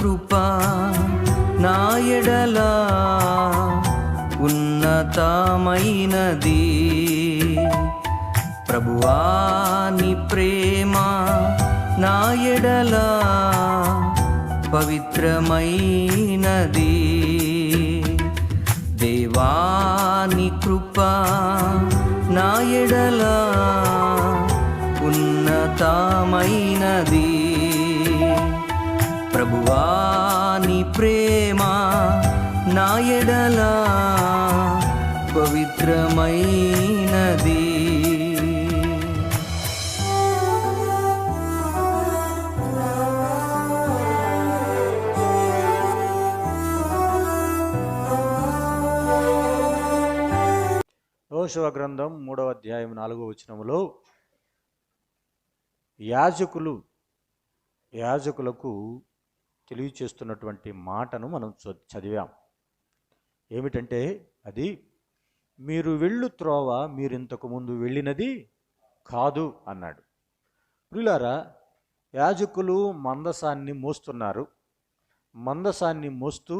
కృప నా ఎడలా ఉన్నతమైనది. ప్రభువాని ప్రేమ నా ఎడలా పవిత్రమైనది. దేవాని కృప నా ఎడలా ఉన్నతమైనది. ప్రభువాని ప్రేమ నా ఎడలా పవిత్రమైనది. యోశువ గ్రంథం మూడవ అధ్యాయం నాలుగో వచనములో యాజకులు యాజకులకు తెలియచేస్తున్నటువంటి మాటను మనం చదివాం. ఏమిటంటే అది మీరు వెళ్ళు త్రోవ మీరు ఇంతకు ముందు వెళ్ళినది కాదు అన్నాడు. ప్రియులారా యాజకులు మందసాన్ని మోస్తున్నారు. మందసాన్ని మోస్తూ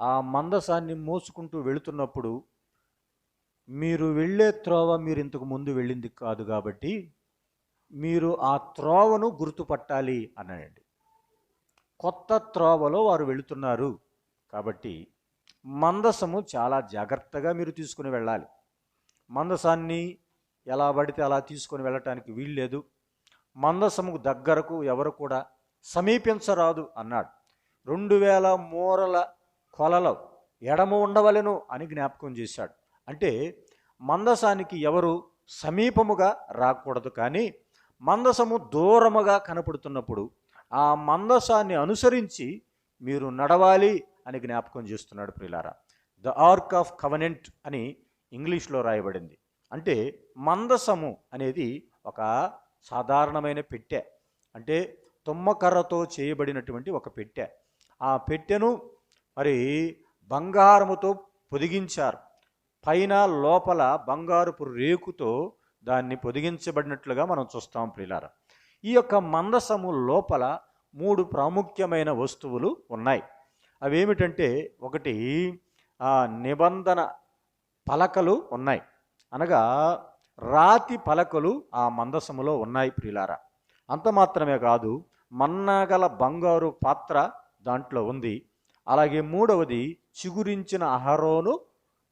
ఆ మందసాన్ని మోసుకుంటూ వెళుతున్నప్పుడు మీరు వెళ్ళే త్రోవ మీరు ఇంతకు ముందు వెళ్ళింది కాదు కాబట్టి మీరు ఆ త్రోవను గుర్తుపట్టాలి అన్నాడండి. కొత్త త్రోవలో వారు వెళుతున్నారు. కాబట్టి మందసము చాలా జాగ్రత్తగా మీరు తీసుకుని వెళ్ళాలి. మందసాన్ని ఎలా పడితే అలా తీసుకొని వెళ్ళటానికి వీల్లేదు మందసముకు దగ్గరకు ఎవరు కూడా సమీపించరాదు అన్నాడు. రెండు వేల మూరల కొలలో ఎడమ ఉండవలను అని జ్ఞాపకం చేశాడు. అంటే మందసానికి ఎవరు సమీపముగా రాకూడదు కానీ మందసము దూరముగా కనపడుతున్నప్పుడు ఆ మందసాన్ని అనుసరించి మీరు నడవాలి అని జ్ఞాపకం చేస్తున్నాడు ప్రిలారా ద ఆర్క్ ఆఫ్ కవనెంట్ అని ఇంగ్లీష్లో రాయబడింది. అంటే మందసము అనేది ఒక సాధారణమైన పెట్టె. అంటే తుమ్మకర్రతో చేయబడినటువంటి ఒక పెట్టె. ఆ పెట్టెను మరి బంగారముతో పొదిగించారు. పైన లోపల బంగారుపు రేకుతో దాన్ని పొదిగించబడినట్లుగా మనం చూస్తాం ప్రిలారా ఈ యొక్క మందసము లోపల మూడు ప్రాముఖ్యమైన వస్తువులు ఉన్నాయి. అవేమిటంటే ఒకటి నిబంధన పలకలు ఉన్నాయి. అనగా రాతి పలకలు ఆ మందసములో ఉన్నాయి ప్రియులారా. అంత మాత్రమే కాదు మన్నాగల బంగారు పాత్ర దాంట్లో ఉంది. అలాగే మూడవది చిగురించిన అహరోను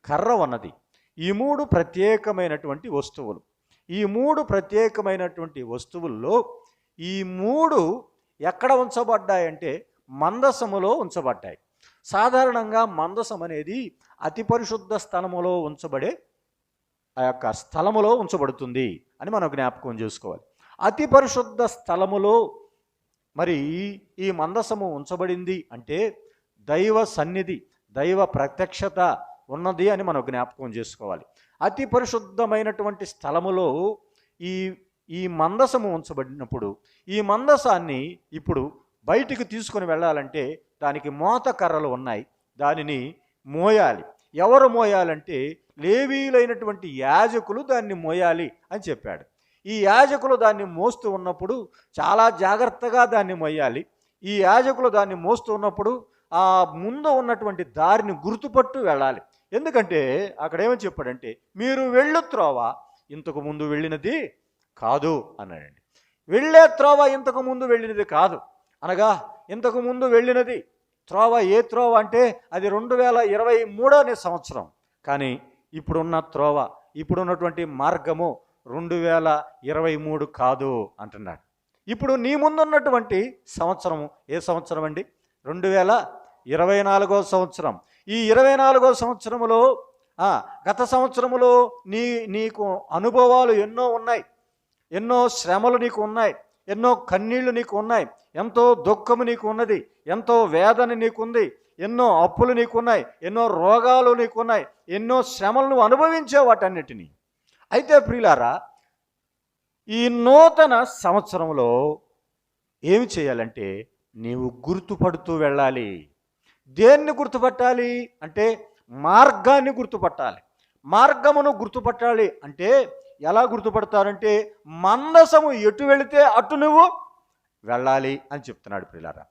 కర్ర ఉన్నది. ఈ మూడు ప్రత్యేకమైనటువంటి వస్తువులు. ఈ మూడు ప్రత్యేకమైనటువంటి వస్తువుల్లో ఈ మూడు ఎక్కడ ఉంచబడ్డాయంటే మందసములో ఉంచబడ్డాయి. సాధారణంగా మందసం అనేది అతి పరిశుద్ధ స్థలములో ఉంచబడే ఆ యొక్క స్థలములో ఉంచబడుతుంది అని మనం జ్ఞాపకం చేసుకోవాలి. అతి పరిశుద్ధ స్థలములో మరి ఈ మందసము ఉంచబడింది అంటే దైవ సన్నిధి దైవ ప్రత్యక్షత ఉన్నది అని మనం జ్ఞాపకం చేసుకోవాలి. అతి పరిశుద్ధమైనటువంటి స్థలములో ఈ ఈ మందసము ఉంచబడినప్పుడు ఈ మందసాన్ని ఇప్పుడు బయటికి తీసుకొని వెళ్ళాలంటే దానికి మోత కర్రలు ఉన్నాయి. దానిని మోయాలి. ఎవరు మోయాలంటే లేవీలైనటువంటి యాజకులు దాన్ని మోయాలి అని చెప్పాడు. ఈ యాజకులు దాన్ని మోస్తూ ఉన్నప్పుడు చాలా జాగ్రత్తగా దాన్ని మోయాలి. ఈ యాజకులు దాన్ని మోస్తూ ఉన్నప్పుడు ఆ ముందు ఉన్నటువంటి దారిని గుర్తుపట్టు వెళ్ళాలి. ఎందుకంటే అక్కడ ఏమని చెప్పాడంటే మీరు వెళ్ళు త్రోవ. ఇంతకు ముందు వెళ్ళినది కాదు అన్నాడండి. వెళ్ళే త్రోవ ఇంతకు ముందు వెళ్ళినది కాదు. అనగా ఇంతకు ముందు వెళ్ళినది త్రోవ ఏ త్రోవ అంటే అది రెండు వేల ఇరవై మూడోని సంవత్సరం. కానీ ఇప్పుడున్న త్రోవ ఇప్పుడున్నటువంటి మార్గము రెండు వేల ఇరవై మూడు కాదు అంటున్నాడు. ఇప్పుడు నీ ముందున్నటువంటి సంవత్సరము ఏ సంవత్సరం అండి? రెండు వేల ఇరవై నాలుగో సంవత్సరం. ఈ ఇరవై నాలుగో సంవత్సరములో గత సంవత్సరములో నీ నీకు అనుభవాలు ఎన్నో ఉన్నాయి. ఎన్నో శ్రమలు నీకు ఉన్నాయి ఎన్నో కన్నీళ్ళు నీకు ఉన్నాయి ఎంతో దుఃఖము నీకు ఉన్నది ఎంతో వేదన నీకుంది ఎన్నో అప్పులు నీకున్నాయి ఎన్నో రోగాలు నీకున్నాయి ఎన్నో శ్రమలు నువ్వు అనుభవించావు వాటన్నిటినీ. అయితే ప్రియులారా ఈ నూతన సంవత్సరంలో ఏమి చేయాలంటే నీవు గుర్తుపడుతూ వెళ్ళాలి. దేన్ని గుర్తుపట్టాలి అంటే మార్గాన్ని గుర్తుపట్టాలి. మార్గమును గుర్తుపట్టాలి అంటే ఎలా గుర్తుపడతారంటే మందసము ఎటు వెళితే అటు నువ్వు వెళ్ళాలి అని చెప్తున్నాడు ప్రిలారా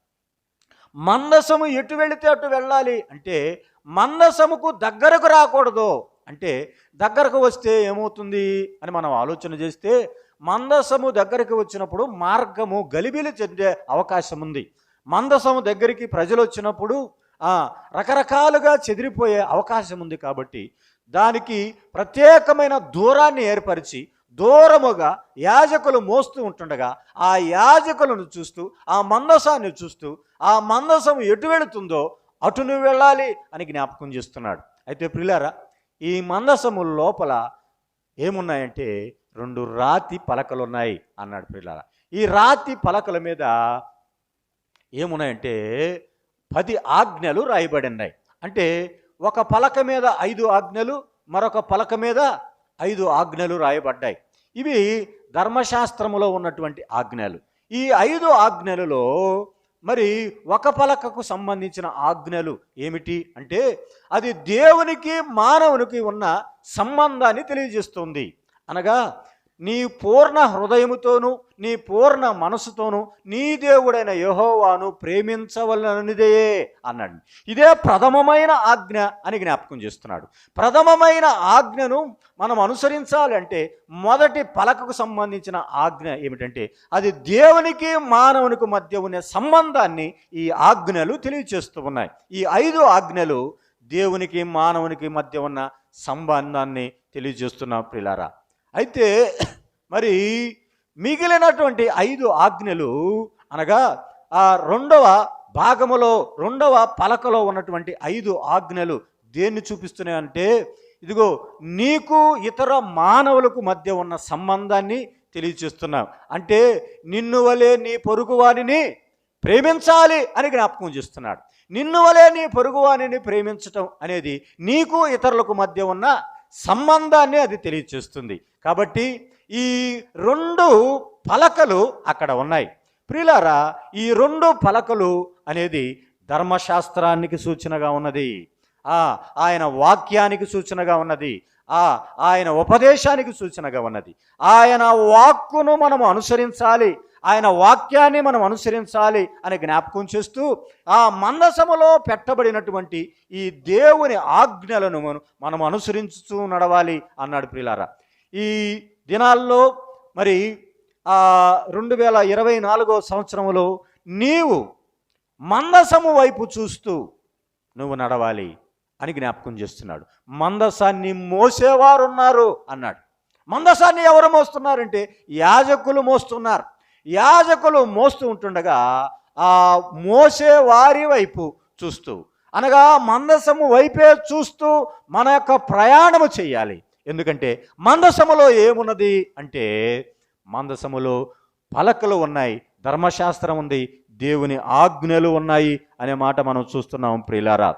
మందసము ఎటు వెళితే అటు వెళ్ళాలి అంటే మందసముకు దగ్గరకు రాకూడదు. అంటే దగ్గరకు వస్తే ఏమవుతుంది అని మనం ఆలోచన చేస్తే మందసము దగ్గరికి వచ్చినప్పుడు మార్గము గలిబిలి చెందే అవకాశం ఉంది. మందసము దగ్గరికి ప్రజలు వచ్చినప్పుడు రకరకాలుగా చెదిరిపోయే అవకాశం ఉంది కాబట్టి దానికి ప్రత్యేకమైన దూరాన్ని ఏర్పరిచి దూరముగా యాజకులు మోస్తూ ఉంటుండగా ఆ యాజకులను చూస్తూ ఆ మందసాన్ని చూస్తూ ఆ మందసం ఎటు వెళుతుందో అటు నువ్వు వెళ్ళాలి అని జ్ఞాపకం చేస్తున్నాడు. అయితే ప్రిలారా ఈ మందసము లోపల ఏమున్నాయంటే రెండు రాతి పలకలు ఉన్నాయి అన్నాడు ప్రిలారా ఈ రాతి పలకల మీద ఏమున్నాయంటే పది ఆజ్ఞలు రాయబడి ఉన్నాయి అంటే ఒక పలక మీద ఐదు ఆజ్ఞలు మరొక పలక మీద ఐదు ఆజ్ఞలు రాయబడ్డాయి. ఇవి ధర్మశాస్త్రములో ఉన్నటువంటి ఆజ్ఞలు. ఈ ఐదు ఆజ్ఞలలో మరి ఒక పలకకు సంబంధించిన ఆజ్ఞలు ఏమిటి అంటే అది దేవునికి మానవునికి ఉన్న సంబంధాన్ని తెలియజేస్తుంది. అనగా నీ పూర్ణ హృదయముతోనూ నీ పూర్ణ మనసుతోనూ నీ దేవుడైన యహోవాను ప్రేమించవలననిదే అన్నాడు. ఇదే ప్రథమమైన ఆజ్ఞ అని జ్ఞాపకం చేస్తున్నాడు. ప్రథమమైన ఆజ్ఞను మనం అనుసరించాలంటే మొదటి పలకకు సంబంధించిన ఆజ్ఞ ఏమిటంటే అది దేవునికి మానవునికి మధ్య ఉన్న సంబంధాన్ని ఈ ఆజ్ఞలు తెలియచేస్తూ ఉన్నాయి. ఈ ఐదు ఆజ్ఞలు దేవునికి మానవునికి మధ్య ఉన్న సంబంధాన్ని తెలియజేస్తున్న ప్రిలారా. అయితే మరి మిగిలినటువంటి ఐదు ఆజ్ఞలు అనగా ఆ రెండవ భాగములో రెండవ పలకలో ఉన్నటువంటి ఐదు ఆజ్ఞలు దేన్ని చూపిస్తున్నాయంటే ఇదిగో నీకు ఇతర మానవులకు మధ్య ఉన్న సంబంధాన్ని తెలియచేస్తున్నావు అంటే నిన్ను వలే నీ పొరుగువానిని ప్రేమించాలి అని జ్ఞాపకం చేస్తున్నాడు. నిన్ను వలే నీ పొరుగువానిని ప్రేమించటం అనేది నీకు ఇతరులకు మధ్య ఉన్న సంబంధాన్ని అది తెలియచేస్తుంది. కాబట్టి ఈ రెండు పలకలు అక్కడ ఉన్నాయి. ప్రియులారా ఈ రెండు పలకలు అనేది ధర్మశాస్త్రానికి సూచనగా ఉన్నది. ఆ ఆయన వాక్యానికి సూచనగా ఉన్నది. ఆ ఆయన ఉపదేశానికి సూచనగా ఉన్నది. ఆయన వాక్కును మనం అనుసరించాలి. ఆయన వాక్యాన్ని మనం అనుసరించాలి అని జ్ఞాపకం చేస్తూ ఆ మందసములో పెట్టబడినటువంటి ఈ దేవుని ఆజ్ఞలను మనం మనం అనుసరించుతూ నడవాలి అన్నాడు ప్రిలారా ఈ దినాల్లో మరి రెండు వేల ఇరవై నాలుగో సంవత్సరంలో నీవు మందసము వైపు చూస్తూ నువ్వు నడవాలి అని జ్ఞాపకం చేస్తున్నాడు. మందసాన్ని మోసేవారున్నారు అన్నాడు. మందసాన్ని ఎవరు మోస్తున్నారంటే యాజకులు మోస్తున్నారు. యాజకులు మోస్తూ ఉంటుండగా ఆ మోసేవారి వైపు చూస్తూ అనగా మందసము వైపే చూస్తూ మన యొక్క ప్రయాణము చేయాలి. ఎందుకంటే మందసములో ఏమున్నది అంటే మందసములో పలకలు ఉన్నాయి ధర్మశాస్త్రం ఉంది దేవుని ఆజ్ఞలు ఉన్నాయి అనే మాట మనం చూస్తున్నాం ప్రియులారా.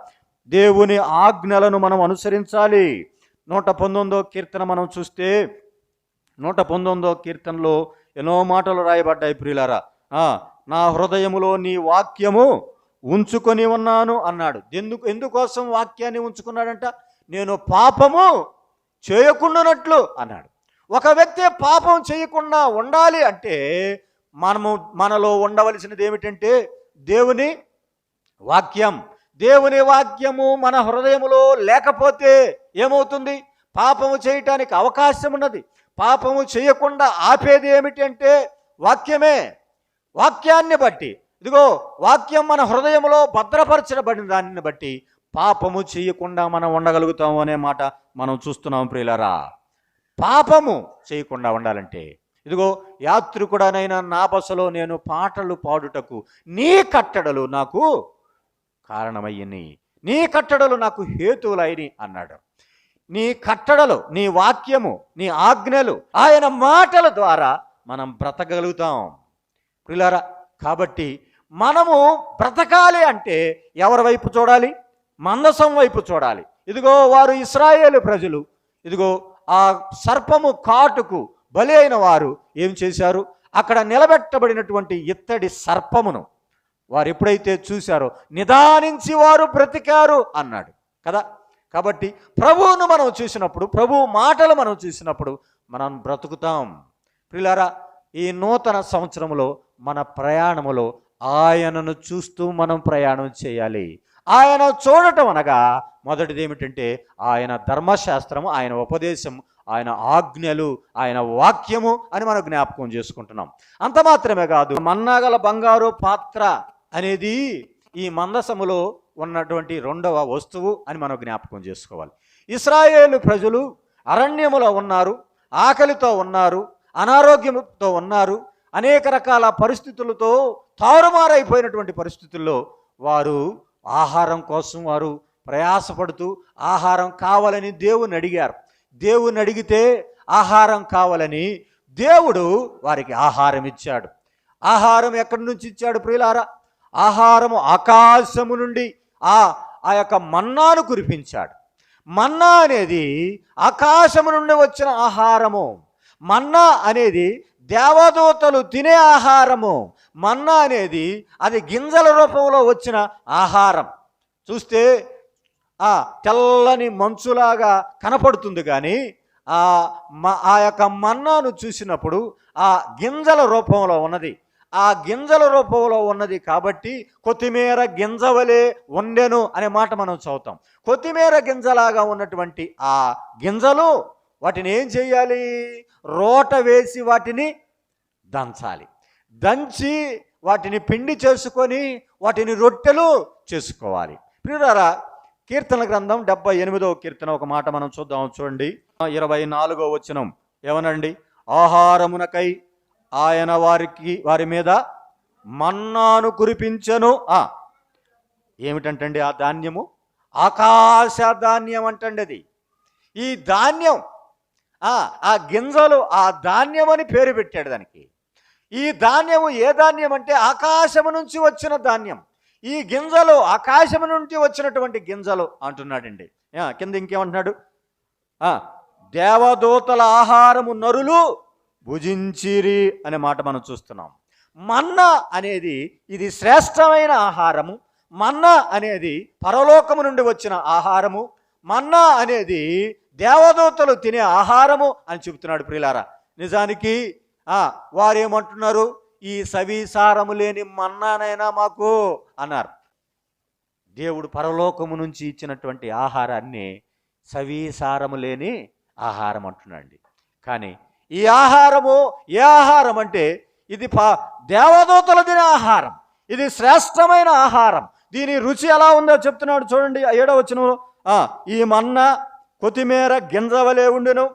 దేవుని ఆజ్ఞలను మనం అనుసరించాలి. నూట పంతొమ్మిదో కీర్తన మనం చూస్తే నూట పంతొమ్మిదో కీర్తనలో ఎన్నో మాటలు రాయబడ్డాయి ప్రియులారా. నా హృదయములో నీ వాక్యము ఉంచుకొని ఉన్నాను అన్నాడు. ఎందుకు ఎందుకోసం వాక్యాన్ని ఉంచుకున్నాడంట? నేను పాపము చేయకుండానట్లు అన్నాడు. ఒక వ్యక్తి పాపం చేయకుండా ఉండాలి అంటే మనము మనలో ఉండవలసినది ఏమిటంటే దేవుని వాక్యం. దేవుని వాక్యము మన హృదయములో లేకపోతే ఏమవుతుంది? పాపము చేయటానికి అవకాశం ఉన్నది పాపము చేయకుండా ఆపేది ఏమిటంటే వాక్యమే. వాక్యాన్ని బట్టి. ఇదిగో వాక్యం మన హృదయంలో భద్రపరచబడిన దానిని బట్టి పాపము చేయకుండా మనం ఉండగలుగుతాము అనే మాట మనం చూస్తున్నాం ప్రియులరా. పాపము చేయకుండా ఉండాలంటే ఇదిగో యాత్రికుడనైన నా బసలో నేను పాటలు పాడుటకు నీ కట్టడలు నాకు కారణమయ్యని నీ కట్టడలు నాకు హేతువులైని అన్నాడు. నీ కట్టడలు నీ వాక్యము నీ ఆజ్ఞలు ఆయన మాటల ద్వారా మనం బ్రతకగలుగుతాం. ప్రిలారా కాబట్టి మనము బ్రతకాలి అంటే ఎవరి వైపు చూడాలి? మందసం వైపు చూడాలి. ఇదిగో వారు ఇస్రాయేలు ప్రజలు. ఇదిగో ఆ సర్పము కాటుకు బలి అయిన వారు ఏం చేశారు? అక్కడ నిలబెట్టబడినటువంటి ఇత్తడి సర్పమును వారు ఎప్పుడైతే చూశారో నిదానించి వారు బ్రతికారు అన్నాడు. కదా? కాబట్టి ప్రభువును మనం చూసినప్పుడు ప్రభు మాటలు మనం చూసినప్పుడు మనం బ్రతుకుతాం. ప్రిలారా ఈ నూతన సంవత్సరంలో మన ప్రయాణములో ఆయనను చూస్తూ మనం ప్రయాణం చేయాలి. ఆయన చూడటం అనగా మొదటిది ఏమిటంటే ఆయన ధర్మశాస్త్రము ఆయన ఉపదేశం ఆయన ఆజ్ఞలు ఆయన వాక్యము అని మనం జ్ఞాపకం చేసుకుంటున్నాం. అంత మాత్రమే కాదు మన్నాగల బంగారు పాత్ర అనేది ఈ మందసములో ఉన్నటువంటి రెండవ వస్తువు అని మనం జ్ఞాపకం చేసుకోవాలి. ఇస్రాయేలు ప్రజలు అరణ్యములో ఉన్నారు ఆకలితో ఉన్నారు అనారోగ్యంతో ఉన్నారు అనేక రకాల పరిస్థితులతో తారుమారైపోయినటువంటి పరిస్థితుల్లో వారు ఆహారం కోసం వారు ప్రయాసపడుతూ ఆహారం కావాలని దేవుని అడిగారు. దేవుని అడిగితే ఆహారం కావాలని దేవుడు వారికి ఆహారం ఇచ్చాడు. ఆహారం ఎక్కడి నుంచి ఇచ్చాడు ప్రియులారా? ఆహారము ఆకాశము నుండి ఆ ఆ యొక్క మన్నాను కురిపించాడు. మన్నా అనేది ఆకాశము నుండి వచ్చిన ఆహారము. మన్నా అనేది దేవదూతలు తినే ఆహారము మన్నా అనేది అది గింజల రూపంలో వచ్చిన ఆహారం. చూస్తే ఆ తెల్లని మంచులాగా కనపడుతుంది కానీ ఆ మ- ఆ యొక్క మన్నాను చూసినప్పుడు ఆ గింజల రూపంలో ఉన్నది. ఆ గింజల రూపంలో ఉన్నది కాబట్టి కొత్తిమీర గింజవలే ఉండెను అనే మాట మనం చదువుతాం. కొత్తిమీర గింజలాగా ఉన్నటువంటి ఆ గింజలు వాటిని ఏం చేయాలి? రోట వేసి వాటిని దంచాలి. దంచి వాటిని పిండి చేసుకొని వాటిని రొట్టెలు చేసుకోవాలి. ప్రియురారా కీర్తన గ్రంథం డెబ్బై ఎనిమిదవ కీర్తన ఒక మాట మనం చూద్దాం. చూడండి. ఇరవై నాలుగో వచనం ఏమనండి? ఆహారమునకై ఆయన వారికి వారి మీద మన్నాను కురిపించను. ఆ ఏమిటంటండి ఆ ధాన్యము? ఆకాశ ధాన్యం అంటండి అది ఈ ధాన్యం ఆ గింజలు ఆ ధాన్యం అని పేరు పెట్టాడు దానికి. ఈ ధాన్యము ఏ ధాన్యం అంటే ఆకాశము నుంచి వచ్చిన ధాన్యం. ఈ గింజలు ఆకాశము నుండి వచ్చినటువంటి గింజలు అంటున్నాడండి. కింద ఇంకేమంటున్నాడు? దేవదూతల ఆహారము నరులు భుజించిరి అనే మాట మనం చూస్తున్నాం. మన్నా అనేది ఇది శ్రేష్టమైన ఆహారము. మన్నా అనేది పరలోకము నుండి వచ్చిన ఆహారము. మన్నా అనేది దేవదూతలు తినే ఆహారము అని చెబుతున్నాడు ప్రియులారా. నిజానికి వారు ఏమంటున్నారు ఈ సవిసారము లేని మన్నానైనా మాకు అన్నారు. దేవుడు పరలోకము నుంచి ఇచ్చినటువంటి ఆహారాన్ని సవిసారము లేని ఆహారం అంటున్నాండి కానీ ఈ ఆహారము ఏ ఆహారం అంటే ఇది పా దేవదూతల తినే ఆహారం. ఇది శ్రేష్టమైన ఆహారం. దీని రుచి ఎలా ఉందో చెప్తున్నాడు చూడండి ఏడవ ఈ మన్న కొత్తిమీర గింజ వలె ఉండెను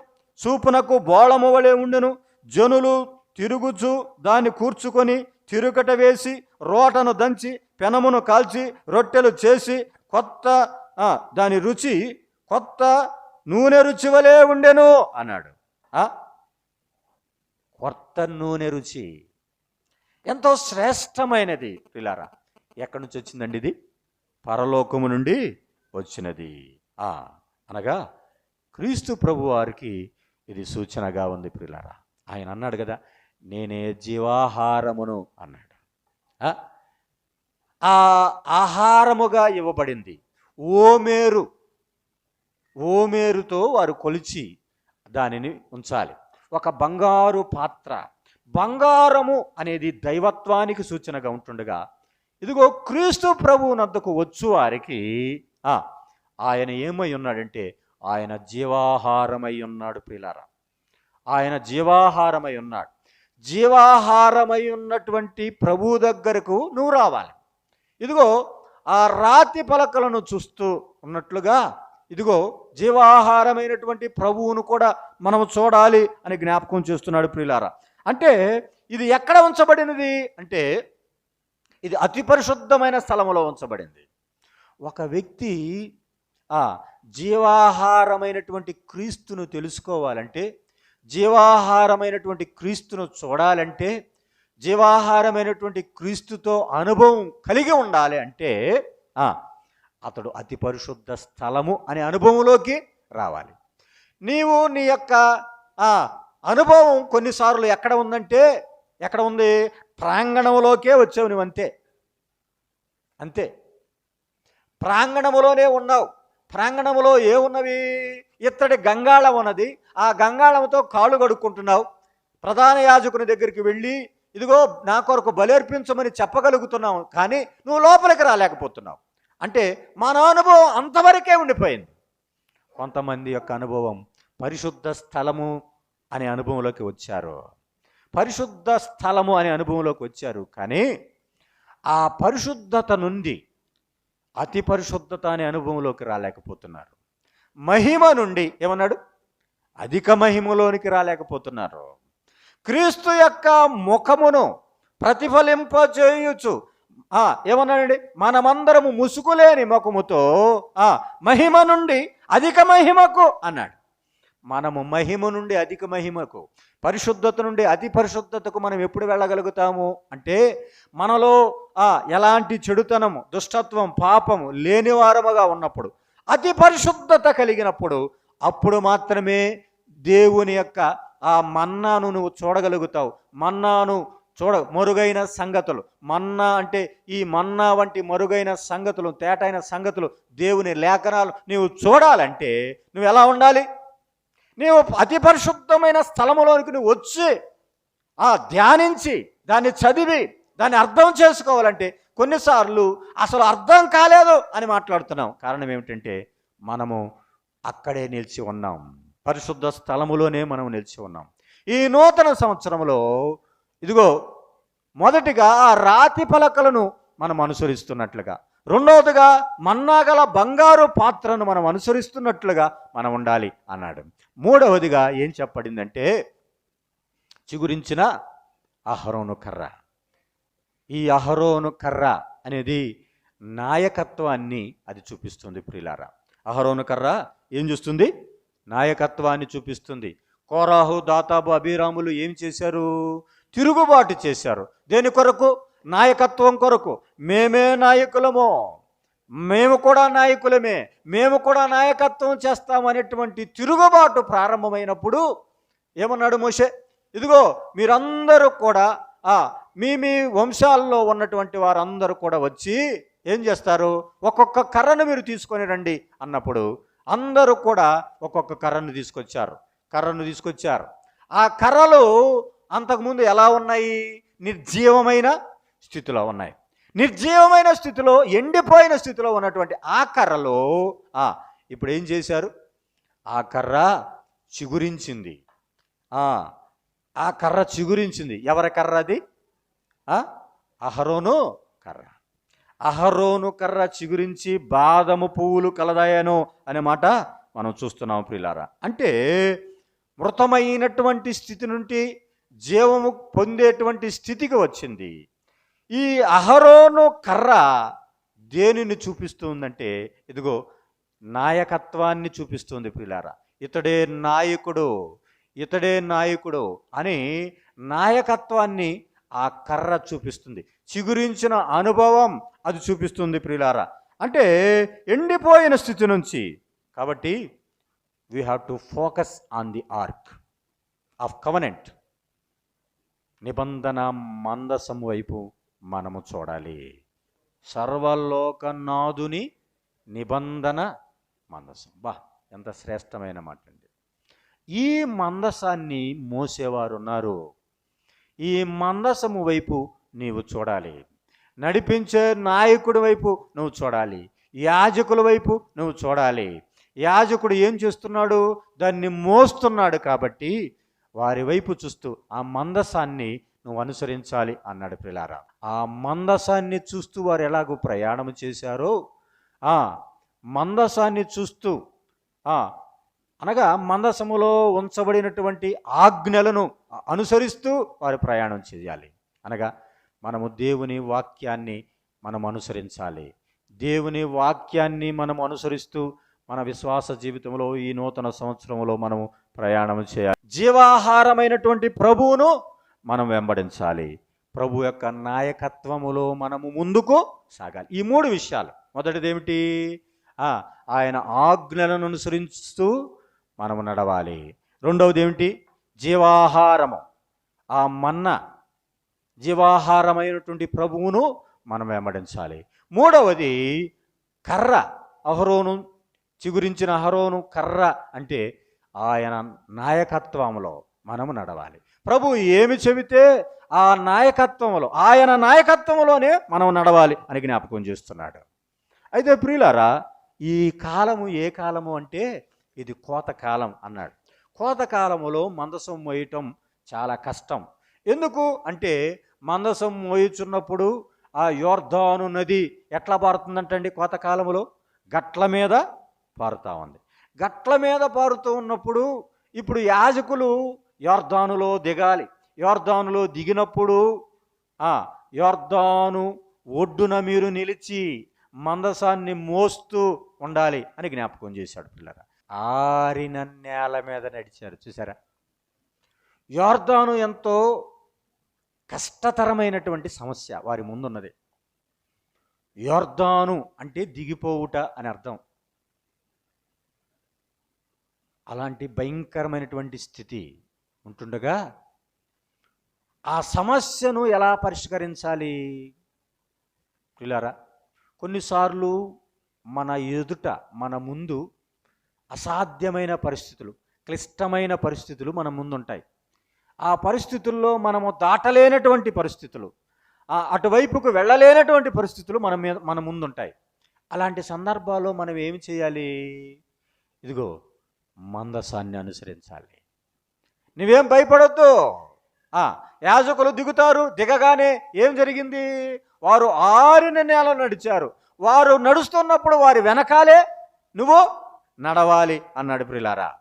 చూపునకు బోళము వలె ఉండెను జనులు తిరుగుచు దాన్ని కూర్చుకొని తిరుకట వేసి రోటను దంచి పెనమును కాల్చి రొట్టెలు చేసి కొత్త దాని రుచి కొత్త నూనె రుచి వలె ఉండెను అన్నాడు. కొత్త నూనె రుచి. ఎంతో శ్రేష్టమైనది పిల్లారా. ఎక్కడి నుంచి వచ్చిందండి ఇది? పరలోకము నుండి వచ్చినది. అనగా క్రీస్తు ప్రభు వారికి ఇది సూచనగా ఉంది ప్రిలారా ఆయన అన్నాడు కదా నేనే జీవాహారమును అన్నాడు. ఆ? ఆహారముగా ఇవ్వబడింది. ఓమేరు ఓమేరుతో వారు కొలిచి దానిని ఉంచాలి. ఒక బంగారు పాత్ర. బంగారము అనేది దైవత్వానికి సూచనగా ఉంటుండగా ఇదిగో క్రీస్తు ప్రభువునద్దకు వచ్చు వారికి ఆయన ఏమై ఉన్నాడంటే ఆయన జీవాహారమై ఉన్నాడు ప్రియులారా ఆయన జీవాహారమై ఉన్నాడు. జీవాహారమై ఉన్నటువంటి ప్రభు దగ్గరకు నువ్వు రావాలి. ఇదిగో ఆ రాతి పలకలను చూస్తూ ఉన్నట్లుగా ఇదిగో జీవాహారమైనటువంటి ప్రభువును కూడా మనం చూడాలి అని జ్ఞాపకం చేస్తున్నాడు ప్రియులారా అంటే ఇది ఎక్కడ ఉంచబడినది? అంటే ఇది అతి పరిశుద్ధమైన స్థలంలో ఉంచబడింది. ఒక వ్యక్తి ఆ జీవాహారమైనటువంటి క్రీస్తును తెలుసుకోవాలంటే జీవాహారమైనటువంటి క్రీస్తును చూడాలంటే జీవాహారమైనటువంటి క్రీస్తుతో అనుభవం కలిగి ఉండాలి అంటే అతడు అతి పరిశుద్ధ స్థలము అనే అనుభవంలోకి రావాలి. నీవు నీ యొక్క అనుభవం కొన్నిసార్లు ఎక్కడ ఉందంటే ఎక్కడ ఉంది? ప్రాంగణంలోకే వచ్చావు నువ్వు అంతే అంతే. ప్రాంగణములోనే ఉన్నావు. ప్రాంగణములో ఏమున్నవి ఇత్తడి గంగాళం ఉన్నది. ఆ గంగాళంతో కాళ్ళు కడుక్కుంటున్నావు. ప్రధాన యాజకుని దగ్గరికి వెళ్ళి ఇదిగో నా కొరకు బలేర్పించమని చెప్పగలుగుతున్నావు కానీ నువ్వు లోపలికి రాలేకపోతున్నావు. అంటే మన అనుభవం అంతవరకే ఉండిపోయింది. కొంతమంది యొక్క అనుభవం పరిశుద్ధ స్థలము అనే అనుభవంలోకి వచ్చారు. పరిశుద్ధ స్థలము అనే అనుభవంలోకి వచ్చారు కానీ ఆ పరిశుద్ధత నుండి అతి పరిశుద్ధత అనే అనుభవంలోకి రాలేకపోతున్నారు. మహిమ నుండి ఏమన్నాడు? అధిక మహిమలోనికి రాలేకపోతున్నారు. క్రీస్తు యొక్క ముఖమును ప్రతిఫలింపజేయచ్చు ఆ, ఏమన్నాడండి? మనమందరము ముసుగులేని ముఖముతో ఆ, మహిమ నుండి అధిక మహిమకు అన్నాడు. మనము మహిమ నుండి అధిక మహిమకు పరిశుద్ధత నుండి అతి పరిశుద్ధతకు మనం ఎప్పుడు వెళ్ళగలుగుతాము? అంటే మనలో ఆ, ఎలాంటి చెడుతనము దుష్టత్వం పాపము లేనివారముగా ఉన్నప్పుడు అతి పరిశుద్ధత కలిగినప్పుడు అప్పుడు మాత్రమే దేవుని యొక్క ఆ మన్నాను నువ్వు చూడగలుగుతావు. మన్నాను చూడ మరుగైన సంగతులు. మన్నా అంటే ఈ మన్నా వంటి మరుగైన సంగతులు తేటైన సంగతులు దేవుని లేఖనాలు నీవు చూడాలంటే నువ్వు ఎలా ఉండాలి? నీవు అతి పరిశుద్ధమైన స్థలములోనికి నువ్వు వచ్చి ఆ ధ్యానించి దాన్ని చదివి దాన్ని అర్థం చేసుకోవాలంటే కొన్నిసార్లు అసలు అర్థం కాలేదు అని మాట్లాడుతున్నాం. కారణం ఏమిటంటే మనము అక్కడే నిలిచి ఉన్నాం. పరిశుద్ధ స్థలములోనే మనం నిలిచి ఉన్నాం. ఈ నూతన సంవత్సరంలో ఇదిగో మొదటిగా ఆ రాతి పలకలను మనం అనుసరిస్తున్నట్లుగా. రెండవదిగా మన్నాగల బంగారు పాత్రను మనం అనుసరిస్తున్నట్లుగా మనం ఉండాలి అన్నాడు. మూడవదిగా ఏం చెప్పబడిందంటే చిగురించిన అహరోను కర్ర. ఈ అహరోను కర్ర అనేది నాయకత్వాన్ని అది చూపిస్తుంది ప్రిలారా. అహరోను కర్ర ఏం చూస్తుంది? నాయకత్వాన్ని చూపిస్తుంది. కోరాహు దాతాబు అభిరాములు ఏం చేశారు? తిరుగుబాటు చేశారు. దేని కొరకు? నాయకత్వం కొరకు మేమే నాయకులము. మేము కూడా నాయకులమే. మేము కూడా నాయకత్వం చేస్తామనేటువంటి తిరుగుబాటు ప్రారంభమైనప్పుడు ఏమన్నాడు మోషే? ఇదిగో మీరందరూ కూడా ఆ మీ మీ వంశాల్లో ఉన్నటువంటి వారందరూ కూడా వచ్చి ఏం చేస్తారు? ఒక్కొక్క కర్రను మీరు తీసుకొని రండి అన్నప్పుడు అందరూ కూడా ఒక్కొక్క కర్రను తీసుకొచ్చారు. కర్రను తీసుకొచ్చారు. ఆ కర్రలు అంతకుముందు ఎలా ఉన్నాయి? నిర్జీవమైన స్థితిలో ఉన్నాయి. నిర్జీవమైన స్థితిలో ఎండిపోయిన స్థితిలో ఉన్నటువంటి ఆ కర్రలో ఇప్పుడు ఏం చేశారు? ఆ కర్ర చిగురించింది. ఆ, కర్ర చిగురించింది. ఎవరి కర్ర అది? అహరోను కర్ర. అహరోను కర్ర చిగురించి బాదము పువ్వులు కలదాయను అనే మాట మనం చూస్తున్నాం ప్రిలారా అంటే మృతమైనటువంటి స్థితి నుండి జీవము పొందేటువంటి స్థితికి వచ్చింది. ఈ అహరోను కర్ర దేనిని చూపిస్తుందంటే ఇదిగో నాయకత్వాన్ని చూపిస్తుంది ప్రిలారా. ఇతడే నాయకుడు ఇతడే నాయకుడు అని నాయకత్వాన్ని ఆ కర్ర చూపిస్తుంది. చిగురించిన అనుభవం అది చూపిస్తుంది ప్రియులారా అంటే ఎండిపోయిన స్థితి నుంచి. కాబట్టి we have to focus on the ark of covenant నిబంధన మందసం వైపు మనము చూడాలి. సర్వలోకనాథుని నిబంధన మందసం. బా ఎంత శ్రేష్టమైన మాట అండి ఈ మందసాన్ని మోసేవారు ఉన్నారు ఈ మందసము వైపు నీవు చూడాలి. నడిపించే నాయకుడి వైపు నువ్వు చూడాలి. యాజకుల వైపు నువ్వు చూడాలి. యాజకుడు ఏం చేస్తున్నాడు? దాన్ని మోస్తున్నాడు కాబట్టి వారి వైపు చూస్తూ ఆ మందసాన్ని నువ్వు అనుసరించాలి అన్నాడు పిల్లారా ఆ మందసాన్ని చూస్తూ వారు ఎలాగో ప్రయాణం చేశారో ఆ మందసాన్ని చూస్తూ ఆ అనగా మందసములో ఉంచబడినటువంటి ఆజ్ఞలను అనుసరిస్తూ వారు ప్రయాణం చేయాలి. అనగా మనము దేవుని వాక్యాన్ని మనం అనుసరించాలి. దేవుని వాక్యాన్ని మనం అనుసరిస్తూ మన విశ్వాస జీవితంలో ఈ నూతన సంవత్సరంలో మనము ప్రయాణం చేయాలి. జీవాహారమైనటువంటి ప్రభువును మనం వెంబడించాలి. ప్రభు యొక్క నాయకత్వములో మనము ముందుకు సాగాలి. ఈ మూడు విషయాలు. మొదటిది ఏమిటి ఆయన ఆజ్ఞలను అనుసరిస్తూ మనము నడవాలి. రెండవది ఏమిటి జీవాహారము. ఆ మన్న జీవాహారమైనటువంటి ప్రభువును మనం వెంబడించాలి. మూడవది కర్ర. అహరోను చిగురించిన అహరోను కర్ర అంటే ఆయన నాయకత్వంలో మనము నడవాలి. ప్రభు ఏమి చెబితే ఆ నాయకత్వంలో ఆయన నాయకత్వంలోనే మనం నడవాలి అని జ్ఞాపకం చేస్తున్నాడు. అయితే ప్రియులారా ఈ కాలము ఏ కాలము అంటే ఇది కోత కాలం అన్నాడు. కోత కాలములో మందసం మోయటం చాలా కష్టం. ఎందుకు అంటే మందసం మోయుచున్నప్పుడు ఆ యోర్ధాను నది ఎట్లా పారుతుందంటండి కోతకాలములో గట్ల మీద పారుతా ఉంది. గట్ల మీద పారుతూ ఉన్నప్పుడు ఇప్పుడు యాజకులు యోర్ధానులో దిగాలి. యోర్ధానులో దిగినప్పుడు యోర్ధాను ఒడ్డున మీరు నిలిచి మందసాన్ని మోస్తూ ఉండాలి అని జ్ఞాపకం చేశాడు పిల్లర. ఆరిన నేల మీద నడిచారు. చూసారా యోర్ధాను ఎంతో కష్టతరమైనటువంటి సమస్య వారి ముందున్నది. యోర్ధాను అంటే దిగిపోవుట అని అర్థం. అలాంటి భయంకరమైనటువంటి స్థితి ఉంటుండగా ఆ సమస్యను ఎలా పరిష్కరించాలి? పిల్లరా కొన్నిసార్లు మన ఎదుట మన ముందు అసాధ్యమైన పరిస్థితులు క్లిష్టమైన పరిస్థితులు మన ముందుంటాయి. ఆ పరిస్థితుల్లో మనము దాటలేనటువంటి పరిస్థితులు అటువైపుకు వెళ్ళలేనటువంటి పరిస్థితులు మన మీద మన ముందుంటాయి. అలాంటి సందర్భాల్లో మనం ఏమి చేయాలి? ఇదిగో మందసాన్ని అనుసరించాలి. నువ్వేం భయపడొద్దు. యాజకులు దిగుతారు దిగగానే ఏం జరిగింది? వారు ఆరిన నేల నడిచారు. వారు నడుస్తున్నప్పుడు వారి వెనకాలే నువ్వు నడవాలి అన్నాడు ప్రిలారా.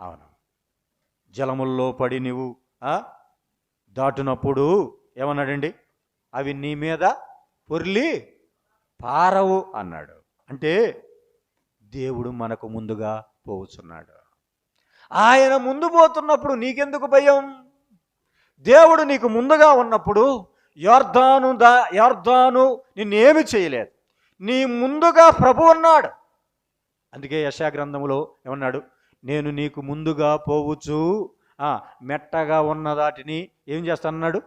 అవును. జలముల్లో పడి నువ్వు దాటినప్పుడు ఏమన్నాడండి? అవి నీ మీద పొర్లి పారవు అన్నాడు. అంటే దేవుడు మనకు ముందుగా పోవుచున్నాడు. ఆయన ముందు పోతున్నప్పుడు నీకెందుకు భయం? దేవుడు నీకు ముందుగా ఉన్నప్పుడు యోర్ధాను దా యోర్ధాను నిన్నేమి చేయలేదు. నీ ముందుగా ప్రభు ఉన్నాడు. అందుకే యశా గ్రంథములో ఏమన్నాడు? నేను నీకు ముందుగా పోవచ్చు మెట్టగా ఉన్న దాటిని ఏం చేస్తానన్నాడు?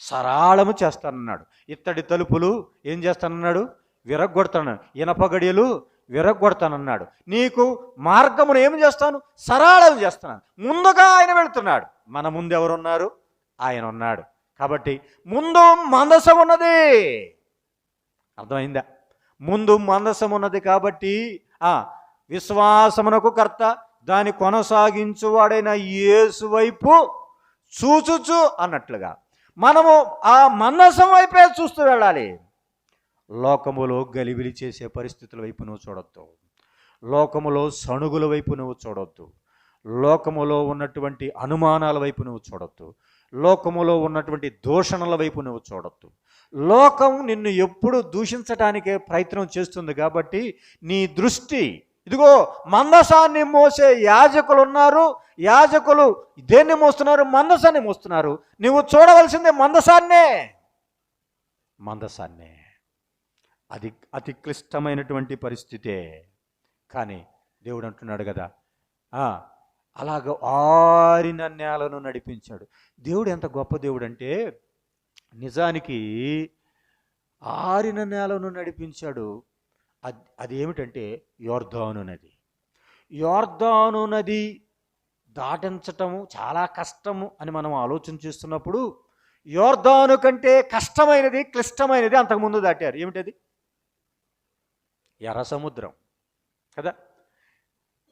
సరాళము చేస్తానన్నాడు. ఇత్తడి తలుపులు ఏం చేస్తానన్నాడు? విరగొడతాను ఇనపగడియలు విరగ్గొడతానన్నాడు. విరగొడతానన్నాడు నీకు మార్గమును ఏం చేస్తాను? సరాళం చేస్తాను. ముందుగా ఆయన వెళుతున్నాడు. మన ముందు ఎవరున్నారు? ఆయన ఉన్నాడు కాబట్టి ముందు మందసం ఉన్నది. అర్థమైందా? ముందు మందసం ఉన్నది కాబట్టి ఆ విశ్వాసమునకు కర్త దాని కొనసాగించువాడైన యేసు వైపు చూచుచు అన్నట్లుగా. మనము ఆ మందసం వైపే చూస్తూ వెళ్ళాలి. లోకములో గలిబిలి చేసే పరిస్థితుల వైపు నువ్వు చూడొద్దు. లోకములో సణుగుల వైపు నువ్వు చూడొద్దు. లోకములో ఉన్నటువంటి అనుమానాల వైపు నువ్వు చూడొద్దు. లోకములో ఉన్నటువంటి దూషణల వైపు నువ్వు చూడొద్దు. లోకం నిన్ను ఎప్పుడు దూషించటానికే ప్రయత్నం చేస్తుంది కాబట్టి నీ దృష్టి ఇదిగో మందసాన్ని మోసే యాజకులు ఉన్నారు యాజకులు దేన్ని మోస్తున్నారు? మందసాన్ని మోస్తున్నారు. నువ్వు చూడవలసిందే మందసాన్నే. మందసాన్నే. అది అతి క్లిష్టమైనటువంటి పరిస్థితే. కానీ దేవుడు అంటున్నాడు కదా అలాగ ఆరిన నేలను నడిపించాడు. దేవుడు ఎంత గొప్ప దేవుడు అంటే నిజానికి ఆరిన నేలను నడిపించాడు. అది అది ఏమిటంటే యోర్ధాను నది. యోర్ధాను నది దాటించటము చాలా కష్టము అని మనం ఆలోచన చేస్తున్నప్పుడు యోర్ధాను కంటే కష్టమైనది క్లిష్టమైనది అంతకుముందు దాటారు. ఏమిటది? ఎర్ర సముద్రం. కదా?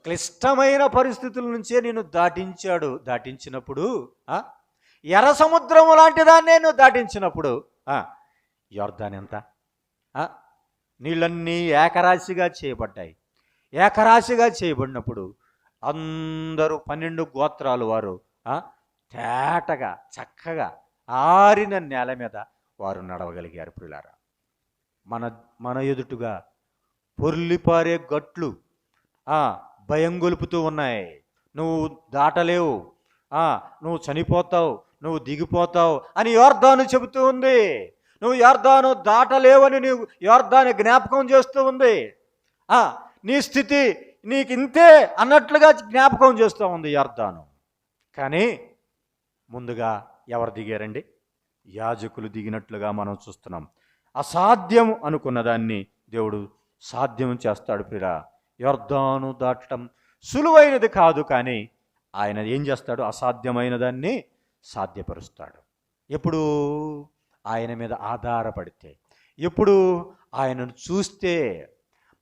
క్లిష్టమైన పరిస్థితుల నుంచే నేను దాటించాడు. దాటించినప్పుడు ఎర్ర సముద్రం లాంటి దాన్నే నువ్వు దాటించినప్పుడు యోర్ధాన్ ఎంత? నీళ్ళన్నీ ఏకరాశిగా చేయబడ్డాయి. ఏకరాశిగా చేయబడినప్పుడు అందరూ పన్నెండు గోత్రాలు వారు తేటగా చక్కగా ఆరిన నేల మీద వారు నడవగలిగారు పిల్లారా మన మన ఎదుటుగా పొర్లిపారే గట్లు భయం గొలుపుతూ ఉన్నాయి. నువ్వు దాటలేవు. నువ్వు చనిపోతావు. నువ్వు దిగిపోతావు అని యోర్ధాను చెబుతూ ఉంది. నువ్వు యోర్ధాను దాటలేవని నువ్వు యోర్ధాను జ్ఞాపకం చేస్తూ ఉంది. నీ స్థితి నీకు ఇంతే అన్నట్లుగా జ్ఞాపకం చేస్తూ ఉంది యోర్ధాను కానీ ముందుగా ఎవరు దిగారండి? యాజకులు దిగినట్లుగా మనం చూస్తున్నాం. అసాధ్యం అనుకున్న దాన్ని దేవుడు సాధ్యం చేస్తాడు ప్రిరా. యొర్దాను దాటడం సులువైనది కాదు కానీ ఆయన ఏం చేస్తాడు? అసాధ్యమైన దాన్ని సాధ్యపరుస్తాడు. ఎప్పుడు? ఆయన మీద ఆధారపడితే. ఎప్పుడు? ఆయనను చూస్తే.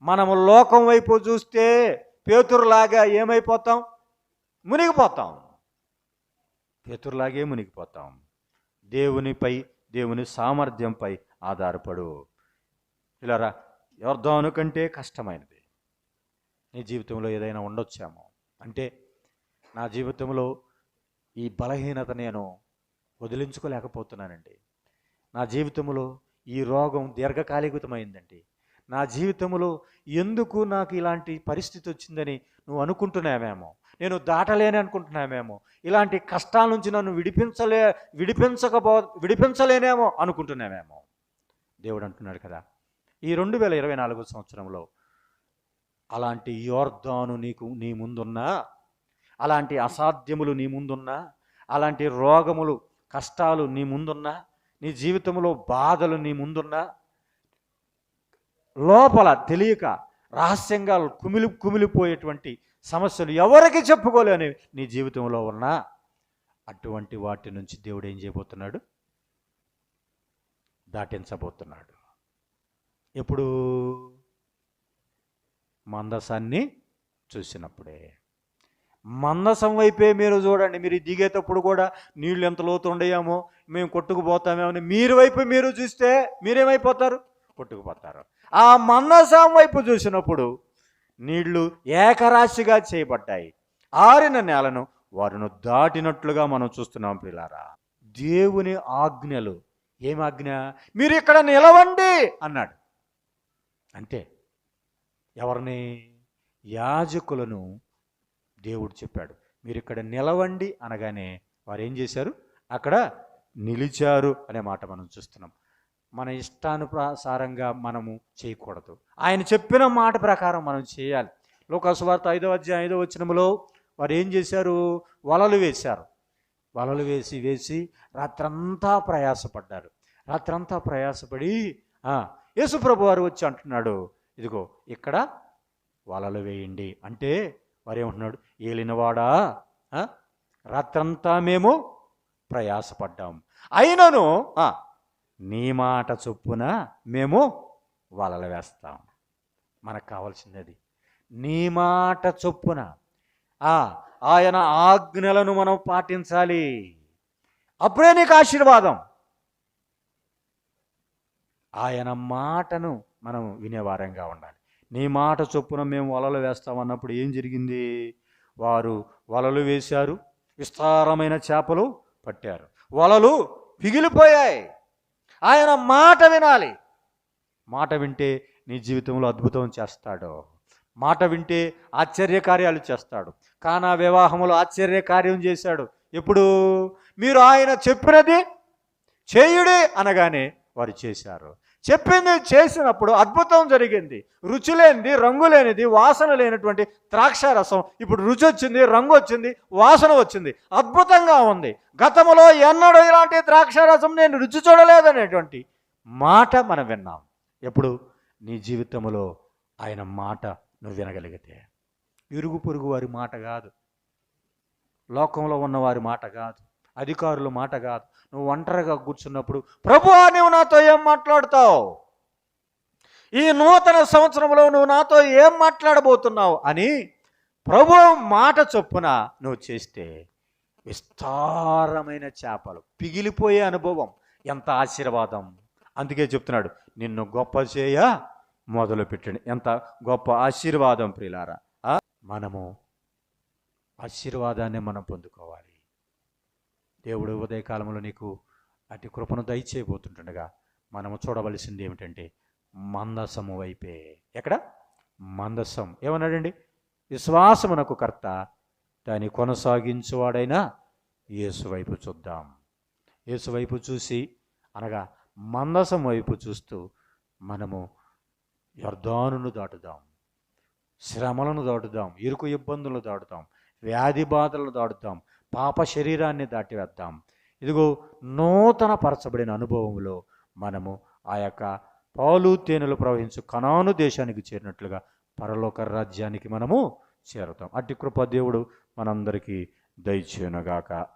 మనము లోకం వైపు చూస్తే పేతురులాగా ఏమైపోతాం? మునిగిపోతాం. పేతురులాగే మునిగిపోతాం. దేవునిపై దేవుని సామర్థ్యంపై ఆధారపడు. ఇలారా యోర్ధాను కంటే కష్టమైనది. నీ జీవితంలో ఏదైనా ఉండొచ్చేమో. అంటే నా జీవితంలో ఈ బలహీనత నేను వదిలించుకోలేకపోతున్నానండి. నా జీవితంలో ఈ రోగం దీర్ఘకాలికమైందండి. నా జీవితంలో ఎందుకు నాకు ఇలాంటి పరిస్థితి వచ్చిందని నువ్వు అనుకుంటున్నావేమో. నేను దాటలేని అనుకుంటున్నామేమో ఇలాంటి కష్టాల నుంచి నన్ను విడిపించలే విడిపించకపో విడిపించలేనేమో అనుకుంటున్నామేమో దేవుడు అంటున్నాడు కదా. ఈ రెండు వేల ఇరవై నాలుగు సంవత్సరంలో అలాంటి యోర్ధాను నీకు నీ ముందున్నా అలాంటి అసాధ్యములు నీ ముందున్నా అలాంటి రోగములు కష్టాలు నీ ముందున్నా నీ జీవితంలో బాధలు నీ ముందున్నా లోపల తెలియక రహస్యంగా కుమిలి కుమిలిపోయేటువంటి సమస్యలు ఎవరికి చెప్పుకోలేని నీ జీవితంలో ఉన్నా అటువంటి వాటి నుంచి దేవుడు ఏం చేయబోతున్నాడు? దాటించబోతున్నాడు. ఎప్పుడు మందసాన్ని చూసినప్పుడే. మందసం వైపే మీరు చూడండి మీరు దిగేటప్పుడు కూడా నీళ్ళు ఎంత లోతు ఉండేమో మేము కొట్టుకుపోతామేమని మీరు వైపు మీరు చూస్తే మీరేమైపోతారు? కొట్టుకుపోతారు. ఆ మందసం వైపు చూసినప్పుడు నీళ్ళు ఏకరాశిగా చేయబడ్డాయి. ఆరిన నేలను వారిను దాటినట్లుగా మనం చూస్తున్నాం పిల్లారా దేవుని ఆజ్ఞలు. ఏం ఆజ్ఞ? మీరు ఇక్కడ నిలవండి అన్నాడు. అంతే ఎవరిని? యాజకులను దేవుడు చెప్పాడు. మీరు ఇక్కడ నిలవండి అనగానే వారు ఏం చేశారు? అక్కడ నిలిచారు అనే మాట మనం చూస్తున్నాం. మన ఇష్టానుసారంగా మనము చేయకూడదు. ఆయన చెప్పిన మాట ప్రకారం మనం చేయాలి. లోకాసువార్త ఐదో అధ్యాయం ఐదో వచ్చినములో వారు ఏం చేశారు? వలలు వేశారు. వలలు వేసి వేసి రాత్రంతా ప్రయాసపడ్డారు. రాత్రంతా ప్రయాసపడి యేసుప్రభు వారు వచ్చి అంటున్నాడు ఇదిగో ఇక్కడ వలలు వేయండి. అంటే వారు ఏమంటున్నాడు ఏలినవాడా రాత్రంతా మేము ప్రయాసపడ్డాం. అయినను నీ మాట చొప్పున మేము వలలు వేస్తాం. మనకు కావాల్సింది అది నీ మాట చొప్పున ఆయన ఆజ్ఞలను మనం పాటించాలి. అప్పుడే నీకు ఆశీర్వాదం. ఆయన మాటను మనం వినేవారంగా ఉండాలి. నీ మాట చొప్పున మేము వలలు వేస్తామన్నప్పుడు ఏం జరిగింది? వారు వలలు వేశారు విస్తారమైన చేపలు పట్టారు. వలలు పిగిలిపోయాయి. ఆయన మాట వినాలి. మాట వింటే నీ జీవితంలో అద్భుతం చేస్తాడు. మాట వింటే ఆశ్చర్యకార్యాలు చేస్తాడు. కానా వివాహములో ఆశ్చర్యకార్యం చేశాడు. ఎప్పుడు? మీరు ఆయన చెప్పినది చేయుడే అనగానే వారు చేశారు. చెప్పింది చేసినప్పుడు అద్భుతం జరిగింది. రుచి లేనిది రంగు లేనిది వాసన లేనటువంటి ద్రాక్ష రసం. ఇప్పుడు రుచి వచ్చింది రంగు వచ్చింది వాసన వచ్చింది. అద్భుతంగా ఉంది. గతంలో ఎన్నడూ ఇలాంటి ద్రాక్ష రసం నేను రుచి చూడలేదనేటువంటి మాట మనం విన్నాం. ఎప్పుడు? నీ జీవితంలో ఆయన మాట నువ్వు వినగలిగితే. ఇరుగు పొరుగు వారి మాట కాదు. లోకంలో ఉన్నవారి మాట కాదు. అధికారుల మాట కాదు. నువ్వు ఒంటరిగా కూర్చున్నప్పుడు ప్రభు నాతో ఏం మాట్లాడతావు? ఈ నూతన సంవత్సరంలో నువ్వు నాతో ఏం మాట్లాడబోతున్నావు అని ప్రభు మాట చొప్పున నువ్వు చేస్తే విస్తారమైన చేపలు పిగిలిపోయే అనుభవం ఎంత ఆశీర్వాదం. అందుకే చెప్తున్నాడు నిన్ను గొప్ప చేయ మొదలు పెట్టండి. ఎంత గొప్ప ఆశీర్వాదం ప్రియులారా ఆ? మనము ఆశీర్వాదాన్ని మనం పొందుకోవాలి. దేవుడు ఉదయకాలంలో నీకు అటు కృపను దయచేయబోతుంటుండగా మనము చూడవలసింది ఏమిటంటే మందసము వైపే. ఎక్కడ? మందసం. ఏమన్నాడండి? విశ్వాసమునకు కర్త దాన్ని కొనసాగించువాడైనా యేసువైపు చూద్దాం. యేసువైపు చూసి అనగా మందసం వైపు చూస్తూ మనము యర్దానును దాటుదాం. శ్రమలను దాటుదాం. ఇరుకు ఇబ్బందులను దాటుదాం. వ్యాధి బాధలను దాటుదాం. పాప శరీరాన్ని దాటివేద్దాం. ఇదిగో నూతన పరచబడిన అనుభవంలో మనము ఆ యొక్క పాలు తేనెలు ప్రవహించు కనాను దేశానికి చేరినట్లుగా పరలోక రాజ్యానికి మనము చేరుతాం. అట్టి కృప దేవుడు మనందరికీ దయచేయునగాక.